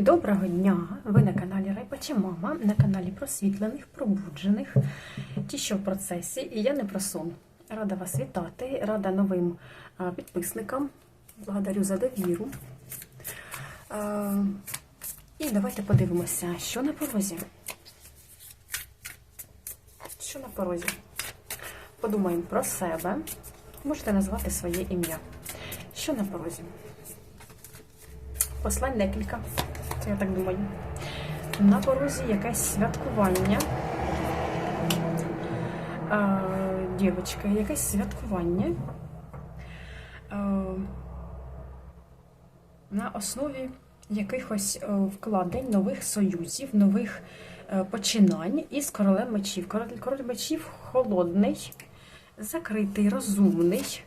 Доброго дня! Ви на каналі Райпача Мама, на каналі просвітлених, пробуджених, ті, що в процесі, і я не про сон. Рада вас вітати, рада новим підписникам. Благодарю за довіру. І давайте подивимося, що на порозі. Що на порозі? Подумаємо про себе. Можете назвати своє ім'я. Що на порозі? Послань декілька. Я так думаю. На порозі якесь святкування. А, дівчатка, якесь святкування. А, на основі якихось е, вкладень, нових союзів, нових е, починань із королем мечів. Король, король мечів холодний, закритий, розумний.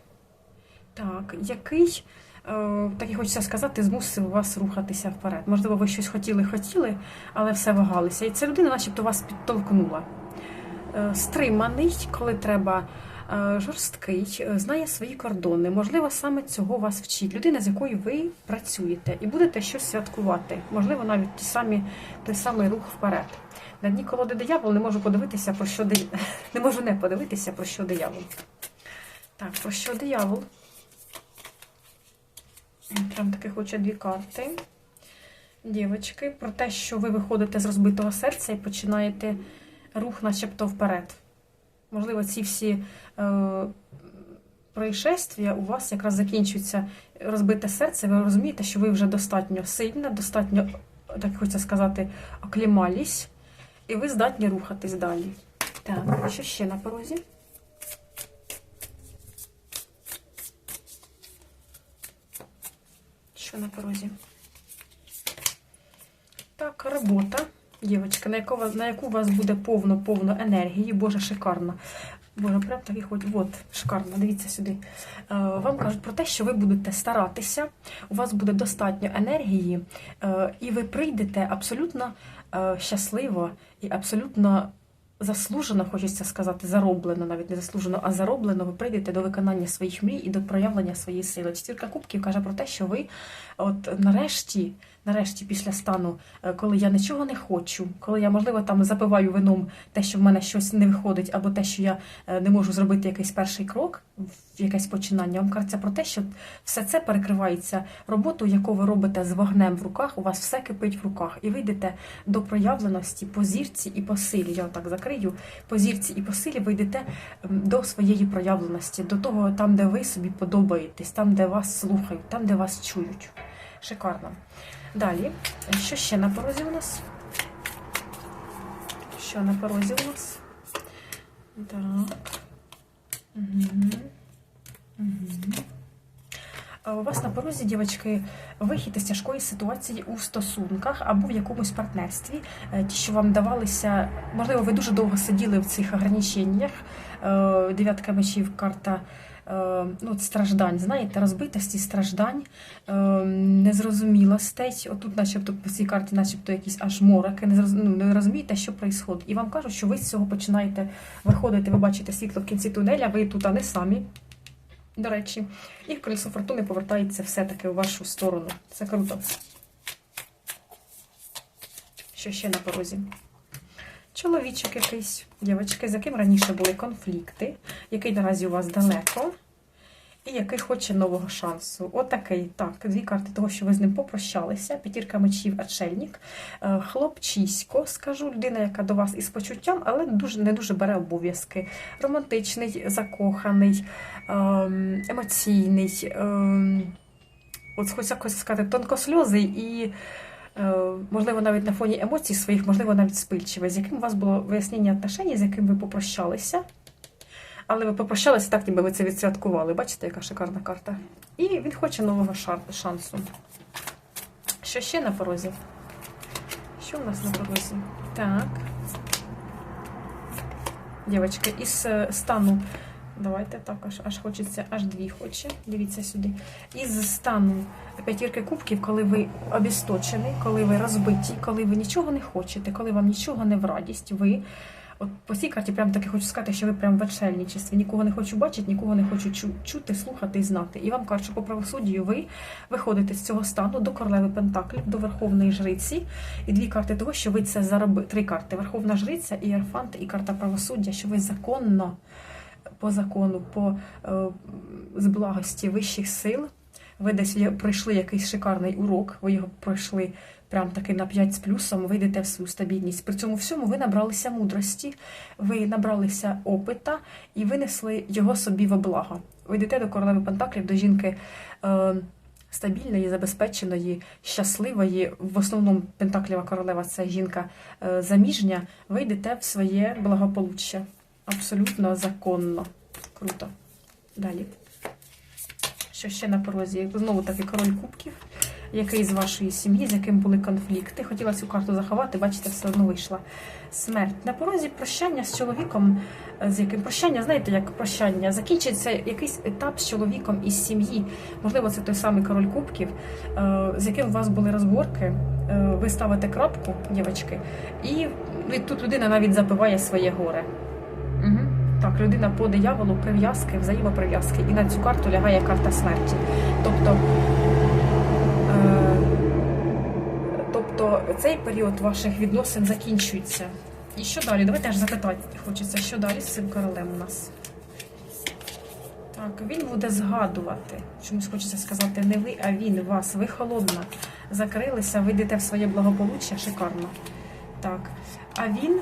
Так, який, е, так і хочеться сказати, змусив вас рухатися вперед. Можливо, ви щось хотіли, хотіли, але все вагалися. І ця людина, начебто, вас підтолкнула. Е, стриманий, коли треба, е, жорсткий, е, знає свої кордони. Можливо, саме цього вас вчить. Людина, з якою ви працюєте, і будете щось святкувати. Можливо, навіть ті самі, той самий рух вперед. На дні колоди диявол не можу подивитися, про що ди... не можу не подивитися, про що диявол. Так, про що диявол? Прям таки хоче дві карти. Дівочки, про те, що ви виходите з розбитого серця і починаєте рух, начебто, вперед. Можливо, ці всі е, происшествия у вас якраз закінчується розбите серце. Ви розумієте, що ви вже достатньо сильна, достатньо, так хочеться сказати, оклімались, і ви здатні рухатись далі. Так, що ще на порозі? Що на порозі? Так, робота, дівчатка, на яку, на яку у вас буде повно-повно енергії. Боже, шикарно. Боже, прям так і хоч. От, шикарно, дивіться сюди. Е, Вам кажуть про те, що ви будете старатися, у вас буде достатньо енергії, е, і ви прийдете абсолютно е, щасливо і абсолютно заслужено, хочеться сказати, зароблено, навіть не заслужено, а зароблено, ви прийдете до виконання своїх мрій і до проявлення своєї сили. Четвірка кубків каже про те, що ви от нарешті, нарешті, після стану, е, коли я нічого не хочу, коли я, можливо, там запиваю вином те, що в мене щось не виходить, або те, що я е, не можу зробити якийсь перший крок, в якесь починання, вам кажеться про те, що все це перекривається роботою, яку ви робите з вогнем в руках, у вас все кипить в руках, і ви йдете до проявленості по зірці і по силі. Я отак закрию. По зірці і по силі ви йдете до своєї проявленості, до того, там, де ви собі подобаєтесь, там, де вас слухають, там, де вас чують. Шикарно. Далі, що ще на порозі у нас? Що на порозі у нас? Так. Угу. Угу. У вас на порозі, дівчатки, вихід із тяжкої ситуації у стосунках або в якомусь партнерстві. Е, Ті, що вам давалися, можливо, ви дуже довго сиділи в цих ограниченнях. Е, Дев'ятка мечів, карта ну, страждань, знаєте, розбитості, страждань, е, незрозумілостей. Отут, начебто, по цій карті, начебто, якісь аж мороки, не, ну, не розумієте, що відбувається. І вам кажуть, що ви з цього починаєте виходити, ви бачите світло в кінці тунеля, ви тут а не самі. До речі, і колесо фортуни повертається все-таки у вашу сторону. Це круто. Що ще на порозі? Чоловічок якийсь, дівчатки, з яким раніше були конфлікти, який наразі у вас далеко, і який хоче нового шансу. Отакий, так, дві карти того, що ви з ним попрощалися. П'ятірка мечів, очельник, Е, хлопчисько, скажу, людина, яка до вас із почуттям, але дуже, не дуже бере обов'язки. Романтичний, закоханий, ем, емоційний, ем, от хочеться якось сказати, тонкосльозий і, можливо, навіть на фоні емоцій своїх, можливо, навіть спильчивий, з яким у вас було вияснення отношень, з яким ви попрощалися. Але ви попрощалися так, ніби ви це відсвяткували. Бачите, яка шикарна карта. І він хоче нового шансу. Що ще на порозі? Що у нас на порозі? Так. Дівчатки, із е, стану. Давайте так, аж, хочеться, аж дві хоче. Дивіться сюди. Із стану п'ятірки кубків, коли ви обісточені, коли ви розбиті, коли ви нічого не хочете, коли вам нічого не в радість, ви От по цій карті прям таки хочу сказати, що ви прям в отшельничестві. Нікого не хочу бачити, нікого не хочу чу- чути, слухати і знати. І вам кажуть, що по правосуддю ви виходите з цього стану до королеви Пентаклів, до Верховної Жриці. І дві карти того, що ви це заробили. Три карти: Верховна Жриця, Ієрфант і карта правосуддя, що ви законно, по закону, по е, з благості вищих сил. Ви десь пройшли якийсь шикарний урок, ви його пройшли прям таки на 5 з плюсом, ви йдете в свою стабільність. При цьому всьому ви набралися мудрості, ви набралися опита і винесли його собі во благо. Ви йдете до королеви Пентаклів, до жінки е, стабільної, забезпеченої, щасливої. В основному Пентаклєва королева це жінка е, заміжня. Ви йдете в своє благополуччя. Абсолютно законно. Круто. Далі. Що ще на порозі? Знову таки король кубків, який з вашої сім'ї, з яким були конфлікти. Хотіла цю карту заховати, бачите, все одно вийшла. Смерть. На порозі прощання з чоловіком, з яким прощання, знаєте, як прощання, закінчиться якийсь етап з чоловіком із сім'ї. Можливо, це той самий король кубків, е, з яким у вас були розборки. Е, Ви ставите крапку, дівчатки, і тут людина навіть запиває своє горе. Так, людина по дияволу, прив'язки, взаємоприв'язки. І на цю карту лягає карта смерті. Тобто, е, тобто цей період ваших відносин закінчується. І що далі? Давайте аж запитати хочеться, що далі з цим королем у нас. Так, він буде згадувати. Чомусь хочеться сказати, не ви, а він, вас. Ви холодна. Закрилися, ви йдете в своє благополуччя, шикарно. Так. А він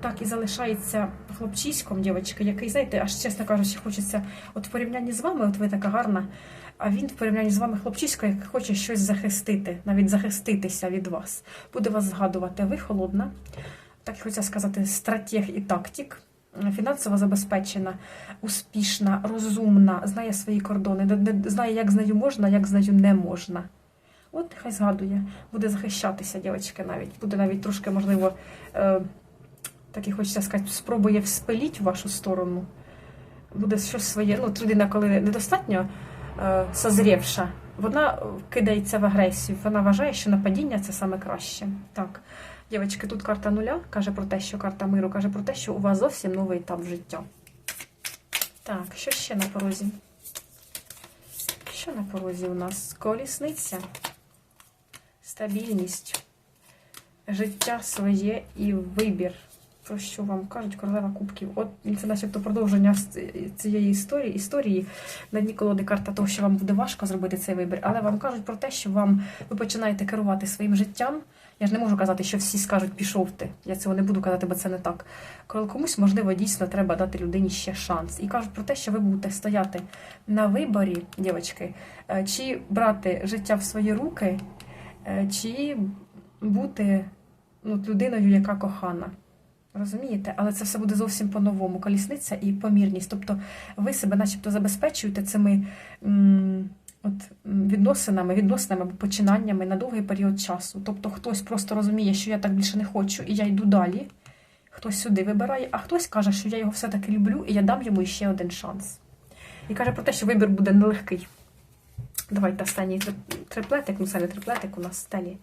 так і залишається хлопчиськом, дівчатка, який, знаєте, аж чесно кажучи, хочеться, от в порівнянні з вами, от ви така гарна, а він в порівнянні з вами хлопчисько, який хоче щось захистити, навіть захиститися від вас. Буде вас згадувати, ви холодна, так і хочеться сказати, стратег і тактик. Фінансово забезпечена, успішна, розумна, знає свої кордони, знає, як з нею можна, як з нею не можна. От нехай згадує, буде захищатися, дівчатки, навіть. Буде навіть трошки, можливо, е, так і хочеться сказати, спробує вспиліть в вашу сторону. Буде щось своє. Ну, людина, коли недостатньо е, созрівша, вона кидається в агресію. Вона вважає, що нападіння це саме краще. Так. Дівчатки, тут карта нуля каже про те, що карта миру каже про те, що у вас зовсім новий етап життя. Так, що ще на порозі? Що на порозі у нас? Колісниця, стабільність, життя своє і вибір. Про що вам кажуть королева кубків? От це начебто продовження цієї історії. Історії на дні колоди карта того, що вам буде важко зробити цей вибір, але вам кажуть про те, що вам ви починаєте керувати своїм життям. Я ж не можу казати, що всі скажуть пішов ти. Я цього не буду казати, бо це не так. Коли комусь, можливо, дійсно треба дати людині ще шанс. І кажуть про те, що ви будете стояти на виборі, дівчатки, е, чи брати життя в свої руки, чи бути ну, людиною, яка кохана. Розумієте? Але це все буде зовсім по-новому. Колісниця і помірність. Тобто ви себе начебто забезпечуєте цими от, відносинами, відносинами або починаннями на довгий період часу. Тобто хтось просто розуміє, що я так більше не хочу, і я йду далі. Хтось сюди вибирає, а хтось каже, що я його все-таки люблю, і я дам йому ще один шанс. І каже про те, що вибір буде нелегкий. Давайте останній триплетик, ну це не триплетик у нас стелі.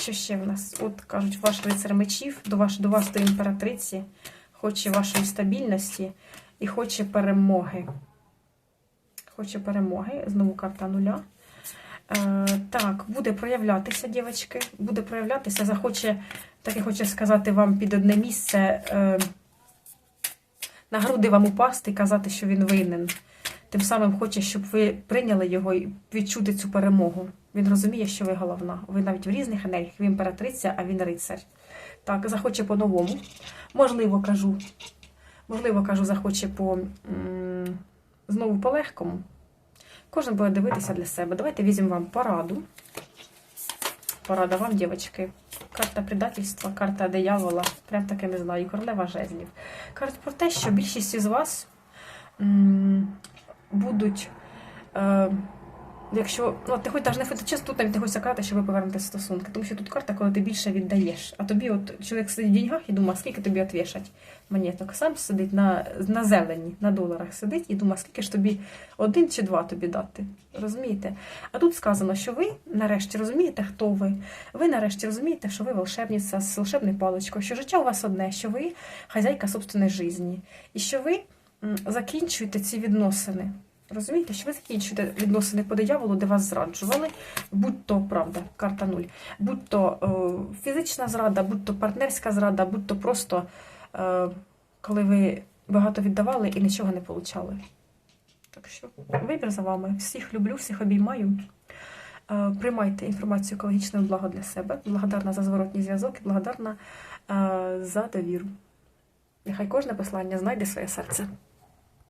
Що ще в нас? От кажуть, ваш лицар мечів до, ваш, до вас, до імператриці, хоче вашої стабільності і хоче перемоги. Хоче перемоги. Знову карта нуля. Е, так, буде проявлятися, дівчатки, буде проявлятися, захоче, так і хоче сказати вам під одне місце, е, на груди вам упасти і казати, що він винен. Тим самим хоче, щоб ви прийняли його і відчути цю перемогу. Він розуміє, що ви головна. Ви навіть в різних енергіях, ви імператриця, а він рицар. Так, захоче по-новому. Можливо, кажу. Можливо, кажу, захоче по знову по-легкому. Кожен буде дивитися для себе. Давайте візьмемо вам пораду. Порада вам, дівчатки. Карта предательства, карта диявола. Прям таки не знаю. Королева жезлів. Кажуть про те, що більшість із вас будуть е, Якщо ну, ти хоч не хочеш, тут навіть не хочеться казати, що ви стосунки, тому що тут карта, коли ти більше віддаєш. А тобі, от чоловік сидить в деньгах і думає, скільки тобі відвішать монеток. Сам сидить на, на зелені, на доларах сидить і думає, скільки ж тобі один чи два тобі дати. Розумієте? А тут сказано, що ви нарешті розумієте, хто ви. Ви нарешті розумієте, що ви волшебниця з волшебною паличкою, що життя у вас одне, що ви хазяйка собственної житті, і що ви закінчуєте ці відносини. Розумієте, що ви закінчуєте відносини по дияволу, де вас зраджували, будь то правда, карта нуль, будь то е, фізична зрада, будь то партнерська зрада, будь то просто е, коли ви багато віддавали і нічого не получали. Так що вибір за вами. Всіх люблю, всіх обіймаю. Е, Приймайте інформацію екологічного благо для себе. Благодарна за зворотній зв'язок і благодарна е, за довіру. Нехай кожне послання знайде своє серце.